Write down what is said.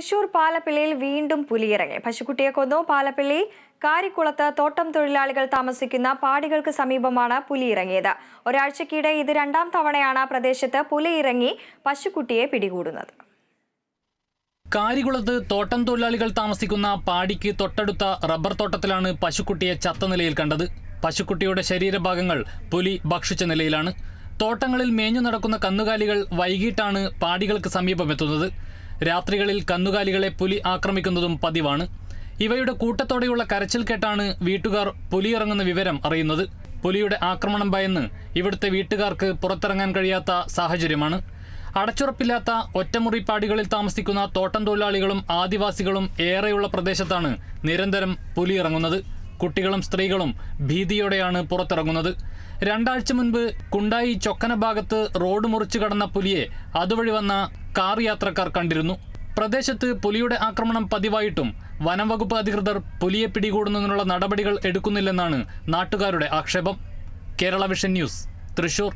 തൃശൂർ പാലപ്പിള്ളിയിൽ വീണ്ടും പുലിയിറങ്ങി. പശുക്കുട്ടിയെ കൊന്നു പാലപ്പിള്ളി കാരിക്കുളത്ത് തോട്ടം തൊഴിലാളികൾ താമസിക്കുന്ന പാടികൾക്ക് സമീപമാണ് പുലിയിറങ്ങിയത്. ഒരാഴ്ചക്കിടെ ഇത് രണ്ടാം തവണയാണ് പ്രദേശത്ത് പുലിയിറങ്ങി പശുക്കുട്ടിയെ പിടികൂടുന്നത്. കാരികുളത്ത് തോട്ടം തൊഴിലാളികൾ താമസിക്കുന്ന പാടിക്ക് തൊട്ടടുത്ത റബ്ബർ തോട്ടത്തിലാണ് പശുക്കുട്ടിയെ ചത്ത നിലയിൽ കണ്ടത്. പശുക്കുട്ടിയുടെ ശരീരഭാഗങ്ങൾ പുലി ഭക്ഷിച്ച നിലയിലാണ്. തോട്ടങ്ങളിൽ മേഞ്ഞു നടക്കുന്ന കന്നുകാലികൾ വൈകിട്ടാണ് പാടികൾക്ക് സമീപമെത്തുന്നത്. രാത്രികളിൽ കന്നുകാലികളെ പുലി ആക്രമിക്കുന്നതും പതിവാണ്. ഇവയുടെ കൂട്ടത്തോടെയുള്ള കരച്ചിൽ കേട്ടാണ് വീട്ടുകാർ പുലിയിറങ്ങുന്ന വിവരം അറിയുന്നത്. പുലിയുടെ ആക്രമണം ഭയന്ന് ഇവിടുത്തെ വീട്ടുകാർക്ക് പുറത്തിറങ്ങാൻ കഴിയാത്ത സാഹചര്യമാണ്. അടച്ചുറപ്പില്ലാത്ത ഒറ്റമുറിപ്പാടികളിൽ താമസിക്കുന്ന തോട്ടം തൊഴിലാളികളും ആദിവാസികളും ഏറെയുള്ള പ്രദേശത്താണ് നിരന്തരം പുലിയിറങ്ങുന്നത്. കുട്ടികളും സ്ത്രീകളും ഭീതിയോടെയാണ് പുറത്തിറങ്ങുന്നത്. രണ്ടാഴ്ച മുൻപ് കുണ്ടായി ചൊക്കന ഭാഗത്ത് റോഡ് മുറിച്ചു കടന്ന പുലിയെ അതുവഴി വന്ന കാർ യാത്രക്കാർ കണ്ടിരുന്നു. പ്രദേശത്ത് പുലിയുടെ ആക്രമണം പതിവായിട്ടും വനംവകുപ്പ് അധികൃതർ പുലിയെ പിടികൂടുന്നതിനുള്ള നടപടികൾ എടുക്കുന്നില്ലെന്നാണ് നാട്ടുകാരുടെ ആക്ഷേപം. Kerala vision news Thrissur.